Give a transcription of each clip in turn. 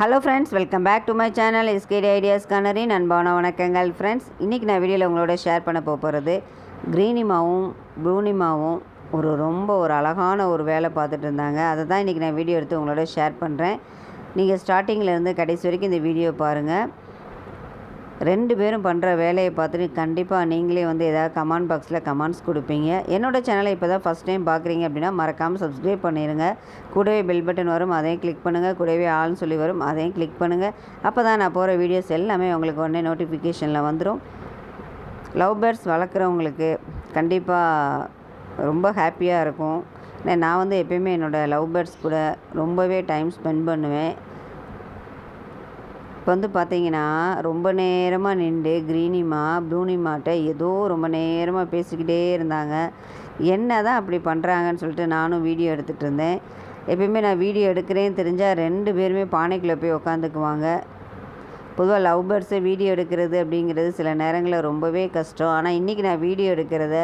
Hello friends welcome back to my channel SKT ideas கனரின் அன்பான வணக்கங்கள். Friends இன்றைக்கி நான் வீடியோவில் உங்களோட ஷேர் பண்ண போகிறது க்ரீனிமாவும் ப்ளூனிமாவும் ஒரு ரொம்ப ஒரு அழகான ஒரு வேலை பார்த்துட்டு இருந்தாங்க. அதை தான் இன்றைக்கி நான் வீடியோ எடுத்து உங்களோட ஷேர் பண்ணுறேன் நீங்கள் ஸ்டார்டிங்கில் இருந்து கடைசி வரைக்கும் இந்த வீடியோ பாருங்கள் ரெண்டு பேரும் பண்ணுற வேலையை பார்த்துட்டு கண்டிப்பாக நீங்களே வந்து ஏதாவது கமெண்ட் பாக்ஸில் கமெண்ட்ஸ் கொடுப்பீங்க. என்னோடய சேனலை இப்போ தான் ஃபஸ்ட் டைம் பார்க்குறீங்க அப்படின்னா மறக்காமல் சப்ஸ்கிரைப் பண்ணிடுங்க கூடவே பெல் பட்டன் வரும் அதையும் கிளிக் பண்ணுங்கள் கூடவே ஆள்னு சொல்லி வரும் அதையும் கிளிக் பண்ணுங்கள் அப்போ தான் நான் போகிற வீடியோஸ் எல்லாமே உங்களுக்கு உடனே நோட்டிஃபிகேஷனில் வந்துடும் லவ் பேர்ட்ஸ் வளர்க்குறவங்களுக்கு கண்டிப்பாக ரொம்ப ஹாப்பியாக இருக்கும். ஏன்னா நான் வந்து எப்பயுமே என்னோடய லவ் பேர்ட்ஸ் கூட ரொம்பவே டைம் ஸ்பெண்ட் பண்ணுவேன். வந்து பார்த்தீங்கன்னா ரொம்ப நேரமாக நின்று க்ரீனிமா ப்ளூனிமாட்ட ஏதோ ரொம்ப நேரமாக பேசிக்கிட்டே இருந்தாங்க. என்ன தான் அப்படி பண்ணுறாங்கன்னு சொல்லிட்டு நானும் வீடியோ எடுத்துகிட்டு இருந்தேன். எப்பயுமே நான் வீடியோ எடுக்கிறேன்னு தெரிஞ்சால் ரெண்டு பேருமே பானைக்குள்ளே போய் உக்காந்துக்குவாங்க. பொதுவாக லவ் பேர்ட்ஸை வீடியோ எடுக்கிறது அப்படிங்கிறது சில நேரங்களில் ரொம்பவே கஷ்டம். ஆனால் இன்றைக்கி நான் வீடியோ எடுக்கிறத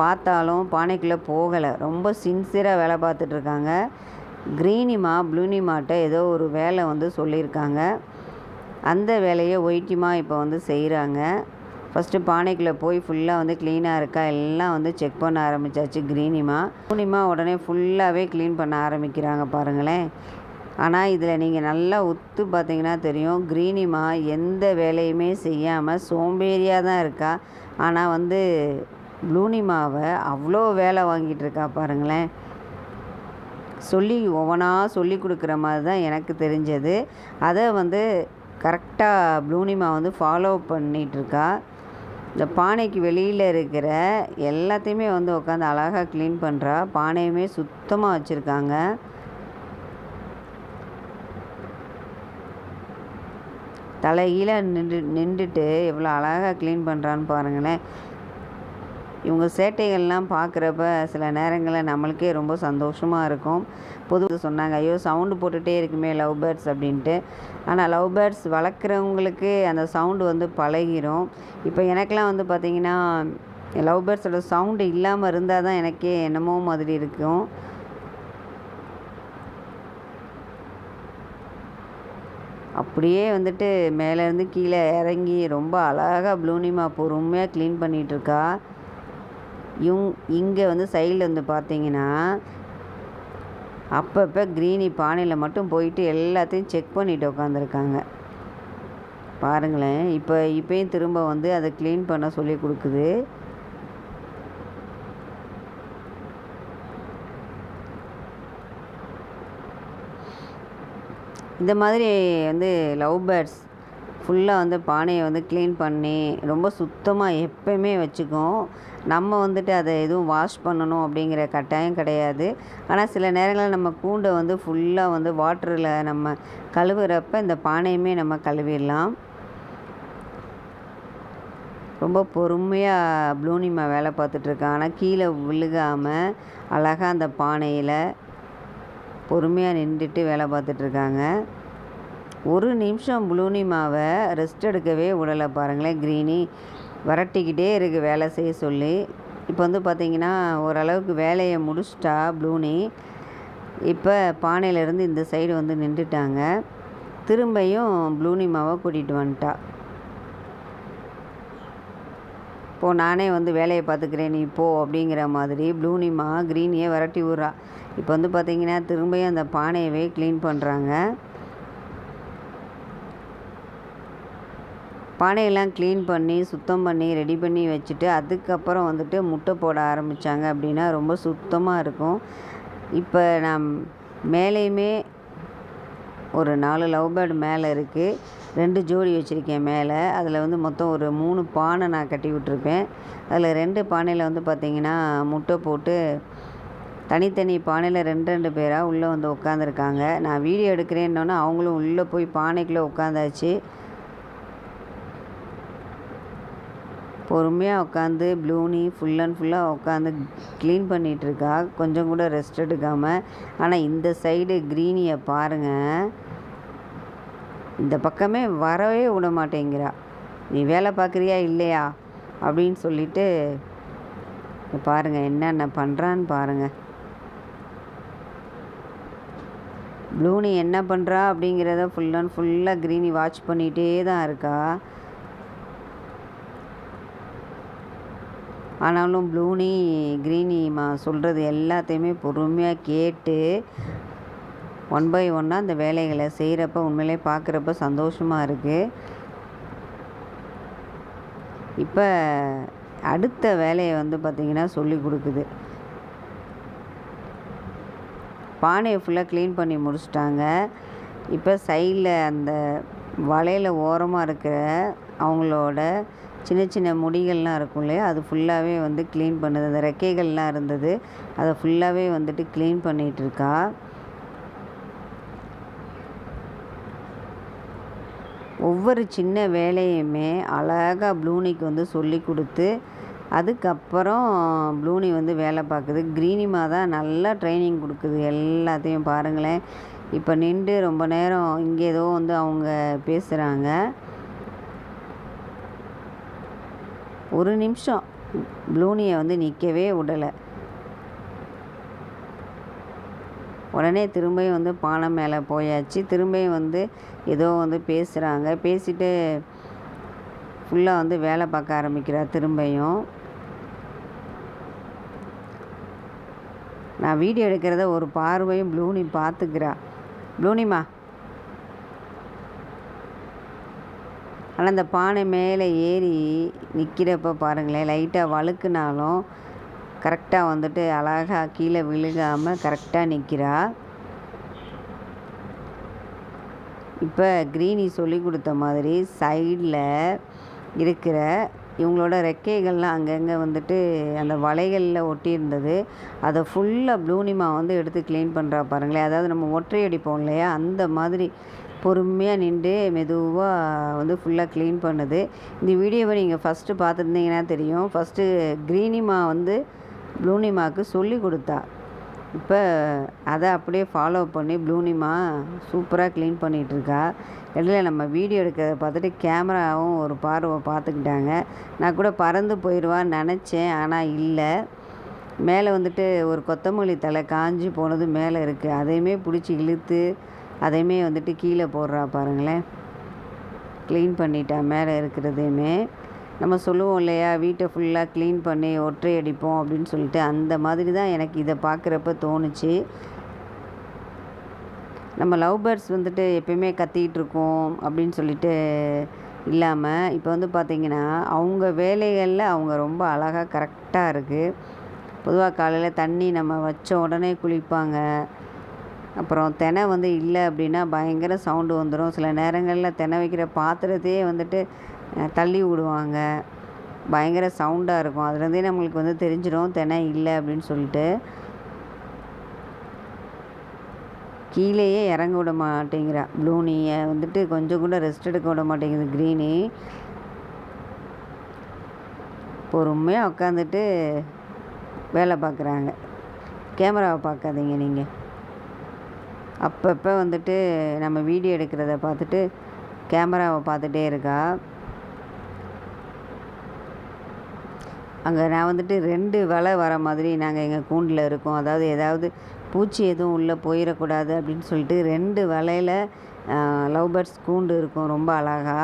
பார்த்தாலும் பானைக்குள்ளே போகலை. ரொம்ப சின்சியராக வேலை பார்த்துட்ருக்காங்க க்ரீனிமா ப்ளூனிமாட்ட ஏதோ ஒரு வேலை வந்து சொல்லியிருக்காங்க. அந்த வேலையை ஒயிட்டிமா இப்போ வந்து செய்கிறாங்க. ஃபஸ்ட்டு பானைக்குள்ளே போய் ஃபுல்லாக வந்து க்ளீனாக இருக்கா? எல்லாம் வந்து செக் பண்ண ஆரம்பித்தாச்சு க்ரீனிமா. பூனிமா உடனே ஃபுல்லாகவே க்ளீன் பண்ண ஆரம்பிக்கிறாங்க பாருங்களேன். ஆனால் இதில் நீங்கள் நல்லா உத்து பார்த்தீங்கன்னா தெரியும் க்ரீனிமா எந்த வேலையுமே செய்யாமல் சோம்பேறியாக தான் இருக்கா? ஆனால் வந்து ப்ளூனிமாவை அவ்வளோ வேலை வாங்கிட்டு இருக்கா பாருங்களேன். சொல்லி ஒவ்வொன்றா சொல்லி கொடுக்குற மாதிரி தான் எனக்கு தெரிஞ்சது. அதை வந்து கரெக்டாக ப்ளூனிமா வந்து ஃபாலோ பண்ணிகிட்ருக்கா இந்த பானைக்கு வெளியில் இருக்கிற எல்லாத்தையுமே வந்து உட்காந்து அழகாக க்ளீன் பண்ணுறா பானையுமே சுத்தமாக வச்சுருக்காங்க. தலைகீழ நின்று நின்றுட்டு எவ்வளோ அழகாக க்ளீன் பண்ணுறான்னு பாருங்களேன். இவங்க சேட்டைகள்லாம் பார்க்குறப்ப சில நேரங்களில் நம்மளுக்கே ரொம்ப சந்தோஷமாக இருக்கும். பொது சொன்னாங்க ஐயோ சவுண்டு போட்டுகிட்டே இருக்குமே லவ் பேர்ட்ஸ் அப்படின்ட்டு. ஆனால் லவ் பேர்ட்ஸ் வளர்க்குறவங்களுக்கு அந்த சவுண்டு வந்து பழகிரும். இப்போ எனக்கெலாம் வந்து பார்த்திங்கன்னா லவ் பேர்ட்ஸோட சவுண்டு இல்லாமல் இருந்தால் தான் எனக்கே என்னமோ மாதிரி இருக்கும். அப்படியே வந்துட்டு மேலேருந்து கீழே இறங்கி ரொம்ப அழகாக ப்ளூனிமா பொறுமையாக க்ளீன் பண்ணிகிட்ருக்கா இவங் இங்கே வந்து சைடில் வந்து பார்த்தீங்கன்னா அப்பப்போ க்ரீனி பானையில் மட்டும் போயிட்டு எல்லாத்தையும் செக் பண்ணிட்டு உட்காந்துருக்காங்க பாருங்களேன் இப்போ இப்போயும் திரும்ப வந்து அதை க்ளீன் பண்ண சொல்லி கொடுக்குது. இந்த மாதிரி வந்து லவ் பேர்ட்ஸ் ஃபுல்லாக வந்து பானையை வந்து க்ளீன் பண்ணி ரொம்ப சுத்தமாக எப்பயுமே வச்சுக்கும். நம்ம வந்துட்டு அதை எதுவும் வாஷ் பண்ணணும் அப்படிங்கிற கட்டாயம் கிடையாது. ஆனால் சில நேரங்களில் நம்ம கூண்டை வந்து ஃபுல்லாக வந்து வாட்டரில் நம்ம கழுவுறப்ப இந்த பானையுமே நம்ம கழுவிடலாம். ரொம்ப பொறுமையாக ப்ளூனிமா வேலை பார்த்துட்ருக்கான். ஆனால் கீழே விழுகாமல் அழகாக அந்த பானையில் பொறுமையாக நின்றுட்டு வேலை பார்த்துட்ருக்காங்க. ஒரு நிமிஷம் ப்ளூனிமாவை ரெஸ்ட் எடுக்கவே விடலை பாருங்களேன் க்ரீனி. வரட்டிக்கிட்டே இருக்குது வேலை செய்ய சொல்லி. இப்போ வந்து பார்த்திங்கன்னா ஓரளவுக்கு வேலையை முடிச்சிட்டா ப்ளூனி. இப்போ பானையிலேருந்து இந்த சைடு வந்து நின்றுட்டாங்க. திரும்பியும் ப்ளூனிமாவை கூட்டிகிட்டு வந்துட்டா. இப்போது நானே வந்து வேலையை பார்த்துக்கிறேன் நீ போ அப்படிங்கிற மாதிரி ப்ளூனிமா க்ரீனியை விரட்டி விட்றா. இப்போ வந்து பார்த்திங்கன்னா திரும்பியும் அந்த பானையவே க்ளீன் பண்ணுறாங்க பானையெல்லாம் க்ளீன் பண்ணி சுத்தம் பண்ணி ரெடி பண்ணி வச்சுட்டு அதுக்கப்புறம் வந்துட்டு முட்டை போட ஆரம்பித்தாங்க அப்படின்னா ரொம்ப சுத்தமாக இருக்கும். இப்போ நான் மேலேயுமே ஒரு நாலு லவ் பேர்டு மேலே இருக்குது ரெண்டு ஜோடி வச்சுருக்கேன் மேலே. அதில் வந்து மொத்தம் ஒரு மூணு பானை நான் கட்டி விட்ருப்பேன் அதில் ரெண்டு பானையில் வந்து பார்த்திங்கன்னா முட்டை போட்டு தனித்தனி பானையில் ரெண்டு ரெண்டு பேராக உள்ளே வந்து உட்காந்துருக்காங்க நான் வீடியோ எடுக்கிறேன்னொன்னே அவங்களும் உள்ளே போய் பானைக்குள்ளே உட்காந்தாச்சு பொறுமையாக உட்காந்து ப்ளூனி ஃபுல் அண்ட் ஃபுல்லாக உட்காந்து க்ளீன் பண்ணிகிட்ருக்கா கொஞ்சம் கூட ரெஸ்ட் எடுக்காமல் ஆனால் இந்த சைடு க்ரீனியை பாருங்கள் இந்த பக்கமே வரவே விட மாட்டேங்கிறா. நீ வேலை பார்க்குறியா இல்லையா? அப்படின்னு சொல்லிட்டு பாருங்கள் என்னென்ன பண்ணுறான்னு பாருங்கள் ப்ளூனி என்ன பண்ணுறா அப்படிங்கிறத ஃபுல் அண்ட் ஃபுல்லாக க்ரீனி வாட்ச் பண்ணிகிட்டே தான் இருக்கா. ஆனாலும் ப்ளூனி க்ரீனிமா சொல்கிறது எல்லாத்தையுமே பொறுமையாக கேட்டு ஒன் பை ஒன்னாக அந்த வேலைகளை செய்கிறப்ப உண்மையிலே பார்க்குறப்ப சந்தோஷமாக இருக்குது இப்போ அடுத்த வேலையை வந்து பார்த்திங்கன்னா சொல்லி கொடுக்குது. பானையை ஃபுல்லாக க்ளீன் பண்ணி முடிச்சிட்டாங்க. இப்போ சைடில் அந்த வலையில் ஓரமாக இருக்கிற அவங்களோட சின்ன சின்ன முடிகள்லாம் இருக்கும் இல்லையா? அது ஃபுல்லாகவே வந்து க்ளீன் பண்ணுது. அந்த ரெக்கைகள்லாம் இருந்தது. அதை ஃபுல்லாகவே வந்துட்டு க்ளீன் பண்ணிகிட்டு இருக்கா? ஒவ்வொரு சின்ன வேலையுமே அழகாக ப்ளூனிக்கு வந்து சொல்லி கொடுத்து அதுக்கப்புறம் ப்ளூனி வந்து வேலை பார்க்குது. க்ரீனிமா தான் நல்லா ட்ரைனிங் கொடுக்குது. எல்லாத்தையும் பாருங்களேன். இப்போ நின்று ரொம்ப நேரம் இங்கே ஏதோ வந்து அவங்க பேசுகிறாங்க ஒரு நிமிஷம். ப்ளூனியை வந்து நிற்கவே விடலை உடனே திரும்பியும் வந்து பானை மேலே போயாச்சு. திரும்பியும் வந்து ஏதோ வந்து பேசுகிறாங்க பேசிட்டு ஃபுல்லாக வந்து வேலை பார்க்க ஆரம்பிக்கிறார் திரும்பியும் நான் வீடியோ எடுக்கிறத ஒரு பார்வையும் ப்ளூனி பார்த்துக்கிறா. ப்ளூனிமா ஆனால் அந்த பானை மேலே ஏறி நிற்கிறப்ப பாருங்களேன் லைட்டாக வழுக்குனாலும் கரெக்டாக வந்துட்டு அழகாக கீழே விழுகாமல் கரெக்டாக நிற்கிறா இப்போ க்ரீனி சொல்லி கொடுத்த மாதிரி சைடில் இருக்கிற இவங்களோட ரெக்கைகள்லாம் அங்கங்கே வந்துட்டு அந்த வலைகளில் ஒட்டியிருந்தது அதை ஃபுல்லாக ப்ளூனிமா வந்து எடுத்து க்ளீன் பண்ணுறா பாருங்களேன். அதாவது நம்ம ஒற்றை அடிப்போம் இல்லையா அந்த மாதிரி பொறுமையாக நின்று மெதுவாக வந்து ஃபுல்லாக க்ளீன் பண்ணுது. இந்த வீடியோவை நீங்கள் ஃபஸ்ட்டு பார்த்துருந்தீங்கன்னா தெரியும். ஃபஸ்ட்டு க்ரீனிமா வந்து ப்ளூனிமாவுக்கு சொல்லி கொடுத்தா. இப்போ அதை அப்படியே ஃபாலோ பண்ணி ப்ளூனிமா சூப்பராக க்ளீன் பண்ணிகிட்ருக்கா இடையில நம்ம வீடியோ எடுக்கிறத பார்த்துட்டு கேமராவும் ஒரு பார்வை பார்த்துக்கிட்டாங்க. நான் கூட பறந்து போயிடுவான்னு நினச்சேன் ஆனால் இல்லை. மேலே வந்துட்டு ஒரு கொத்தமல்லி தலை காஞ்சி போனது மேலே இருக்குது அதையுமே பிடிச்சி இழுத்து அதையுமே வந்துட்டு கீழே போடுறா பாருங்களேன். க்ளீன் பண்ணிட்டா மேலே இருக்கிறதையுமே. நம்ம சொல்லுவோம் இல்லையா வீட்டை ஃபுல்லாக க்ளீன் பண்ணி ஒற்றை அடிப்போம் அப்படின்னு சொல்லிட்டு அந்த மாதிரி தான் எனக்கு இதை பார்க்குறப்ப தோணுச்சு. நம்ம லவ் பேர்ட்ஸ் வந்துட்டு எப்பயுமே கத்திக்கிட்டு இருக்கோம் அப்படின்னு சொல்லிட்டு இல்லாமல் இப்போ வந்து பார்த்திங்கன்னா அவங்க வேலைகளில் அவங்க ரொம்ப அழகாக கரெக்டாக இருக்குது பொதுவாக காலையில் தண்ணி நம்ம வச்ச உடனே குளிப்பாங்க. அப்புறம் தினை வந்து இல்லை அப்படின்னா பயங்கர சவுண்டு வந்துடும். சில நேரங்களில் தினை வைக்கிற பாத்திரத்தையே வந்துட்டு தள்ளி விடுவாங்க. பயங்கர சவுண்டாக இருக்கும். அதுலேருந்தே நம்மளுக்கு வந்து தெரிஞ்சிடும் தினை இல்லை அப்படின்னு சொல்லிட்டு. கீழேயே இறங்க விட மாட்டேங்கிறா. ப்ளூனியை வந்துட்டு கொஞ்சம் கூட ரெஸ்ட் எடுக்க விட மாட்டேங்குது க்ரீனி. பொறுமையாக உட்காந்துட்டு வேலை பார்க்குறாங்க. கேமராவை பார்க்காதீங்க நீங்கள் அப்பப்போ வந்துட்டு நம்ம வீடியோ எடுக்கிறத பார்த்துட்டு கேமராவை பார்த்துட்டே இருக்கா. அங்கே நான் வந்துட்டு ரெண்டு வலை வர மாதிரி நாங்கள் எங்கள் கூண்டில் இருக்கோம். அதாவது ஏதாவது பூச்சி எதுவும் உள்ளே போயிடக்கூடாது அப்படின்னு சொல்லிட்டு ரெண்டு வலையில் லவ் பேர்ட்ஸ் கூண்டு இருக்கும் ரொம்ப அழகா.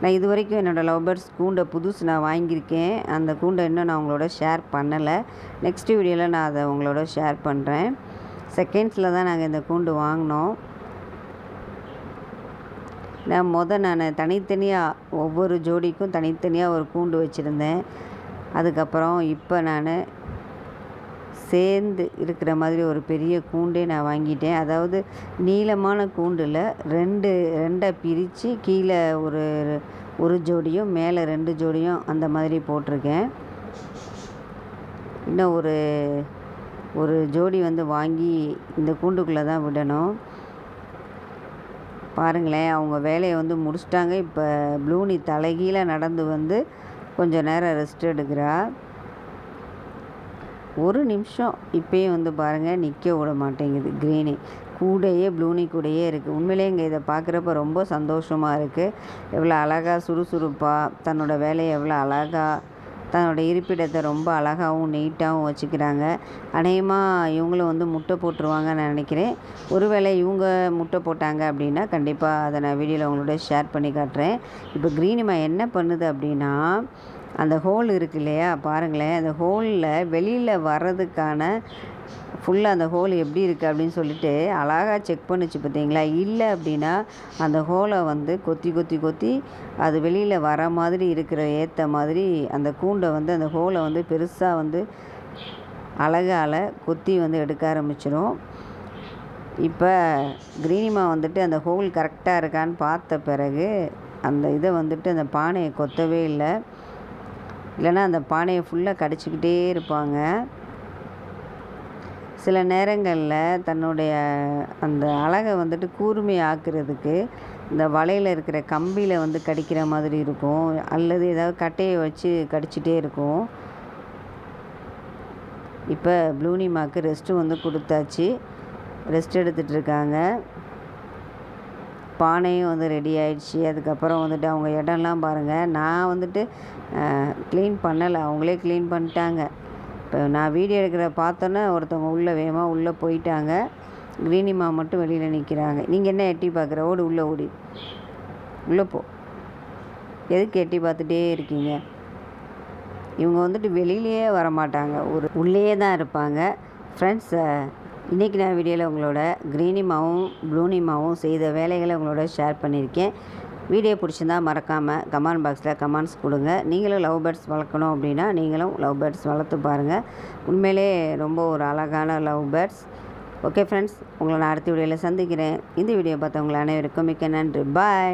நான் இது வரைக்கும் என்னோடய லவ் பேர்ட்ஸ் கூண்டை புதுசு நான் வாங்கியிருக்கேன். அந்த கூண்டை இன்னும் நான் உங்களோட ஷேர் பண்ணலை. நெக்ஸ்ட் வீடியோவில் நான் அதை உங்களோட ஷேர் பண்ணுறேன் செகண்ட்ஸில் தான் நாங்கள் இந்த கூண்டு வாங்கினோம். நான் மொதல் நான் தனித்தனியாக ஒவ்வொரு ஜோடிக்கும் தனித்தனியாக ஒரு கூண்டு வச்சுருந்தேன். அதுக்கப்புறம் இப்போ நான் சேர்ந்து இருக்கிற மாதிரி ஒரு பெரிய கூண்டே நான் வாங்கிட்டேன். அதாவது நீளமான கூண்டில் ரெண்டு ரெண்டாக பிரித்து கீழே ஒரு ஒரு ஜோடியும் மேலே ரெண்டு ஜோடியும் அந்த மாதிரி போட்டிருக்கேன். இன்னும் ஒரு ஒரு ஜோடி வந்து வாங்கி இந்த கூண்டுக்குள்ளே தான் விடணும். பாருங்களேன் அவங்க வேலையை வந்து முடிச்சிட்டாங்க. இப்போ ப்ளூனி தலைகீழ நடந்து வந்து கொஞ்சம் நேரம் ரெஸ்ட் எடுக்கிறா. ஒரு நிமிஷம் இப்போயும் வந்து பாருங்கள் நிற்க விட மாட்டேங்குது க்ரீனி கூடையே ப்ளூனி கூடையே இருக்குது உண்மையிலே இங்கே இதை பார்க்குறப்ப ரொம்ப சந்தோஷமாக இருக்குது எவ்வளோ அழகாக சுறுசுறுப்பாக தன்னோட வேலையை எவ்வளோ அழகாக தன்னோட இருப்பிடத்தை ரொம்ப அழகாகவும் நீட்டாகவும் வச்சுக்கிறாங்க. அநேகமாக இவங்களும் வந்து முட்டை போட்டுருவாங்கன்னு நான் நினைக்கிறேன். ஒருவேளை இவங்க முட்டை போட்டாங்க அப்படின்னா கண்டிப்பாக அதை நான் வீடியோவில் உங்களோட ஷேர் பண்ணி காட்டுறேன். இப்போ க்ரீனிமா என்ன பண்ணுது அப்படின்னா அந்த ஹோல் இருக்கு இல்லையா? பாருங்களேன். அந்த ஹோலில் வெளியில் வர்றதுக்கான ஃபுல்லாக அந்த ஹோல் எப்படி இருக்குது அப்படின்னு சொல்லிட்டு அழகாக செக் பண்ணிச்சு பார்த்தீங்களா? இல்லை அப்படின்னா அந்த ஹோலை வந்து கொத்தி கொத்தி கொத்தி அது வெளியில் வர மாதிரி இருக்கிற ஏற்ற மாதிரி அந்த கூண்டை வந்து அந்த ஹோலை வந்து பெருசாக வந்து அழகால் கொத்தி வந்து எடுக்க ஆரம்பிச்சிடும் இப்போ கிரீனிமா வந்துட்டு அந்த ஹோல் கரெக்டாக இருக்கான்னு பார்த்த பிறகு அந்த இதை வந்துட்டு அந்த பானையை கொத்தவே இல்லை. இல்லைன்னா அந்த பானையை ஃபுல்லாக கடிச்சிக்கிட்டே இருப்பாங்க. சில நேரங்களில் தன்னுடைய அந்த அழகை வந்துட்டு கூர்மை ஆக்கிறதுக்கு இந்த வலையில் இருக்கிற கம்பியில் வந்து கடிக்கிற மாதிரி இருக்கும். அல்லது ஏதாவது கட்டையை வச்சு கடிச்சிட்டே இருக்கும். இப்போ ப்ளூனிமாக்கு ரெஸ்ட்டு வந்து கொடுத்தாச்சு. ரெஸ்ட் எடுத்துகிட்டு இருக்காங்க. பானையும் வந்து ரெடி ஆயிடுச்சு. அதுக்கப்புறம் வந்துட்டு அவங்க இடம்லாம் பாருங்கள் நான் வந்துட்டு க்ளீன் பண்ணலை. அவங்களே க்ளீன் பண்ணிட்டாங்க. இப்போ நான் வீடியோ எடுக்கிற பார்த்தோன்னே ஒருத்தவங்க உள்ளே வேகமாக உள்ளே போயிட்டாங்க. க்ரீனிமா மட்டும் வெளியில் நிற்கிறாங்க நீங்கள் என்ன எட்டி பார்க்குற? ஓடு உள்ளே ஓடி. உள்ளே போ. எதுக்கு எட்டி பார்த்துட்டே இருக்கீங்க? இவங்க வந்துட்டு வெளியிலேயே வர மாட்டாங்க ஒரு உள்ளேயே தான் இருப்பாங்க. ஃப்ரெண்ட்ஸ் இன்றைக்கி நான் வீடியோவில் உங்களோட க்ரீனிமாவும் ப்ளூனிமாவும் செய்த வேலைகளை உங்களோட ஷேர் பண்ணியிருக்கேன். வீடியோ பிடிச்சிருந்தா மறக்காமல் கமெண்ட் பாக்ஸில் கமெண்ட்ஸ் கொடுங்க. நீங்களும் லவ் பேர்ட்ஸ் வளர்க்கணும் அப்படின்னா நீங்களும் லவ் பேர்ட்ஸ் வளர்த்து பாருங்கள் உண்மையிலே ரொம்ப ஒரு அழகான லவ் பேர்ட்ஸ். ஓகே ஃப்ரெண்ட்ஸ் உங்களை நான் அடுத்த வீடியோவில் சந்திக்கிறேன். இந்த வீடியோ பார்த்தவங்களை அனைவருக்கும் மிக்க நன்றி. பாய்.